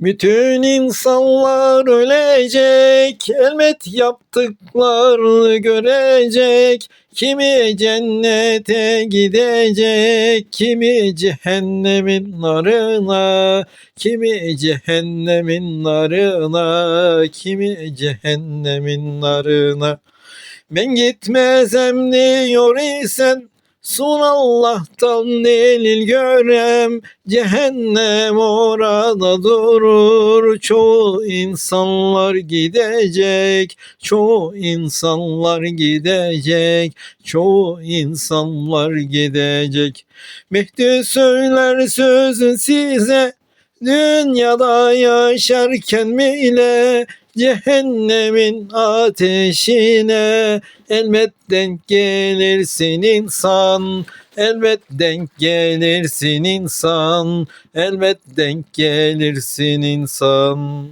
Bütün insanlar ölecek, elbet yaptıklarını görecek. Kimi cennete gidecek, kimi cehennemin narına, kimi cehennemin narına, kimi cehennemin narına. Ben gitmezem diyor isen Sun Allah'tan delil görem Cehennem orada durur. Çoğu insanlar gidecek Çoğu insanlar gidecek Çoğu insanlar gidecek. Mehdi söyler sözün size Dünyada yaşarken bile Cehennemin ateşine elbet denk gelirsin insan Elbet denk gelirsin insan Elbet denk gelirsin insan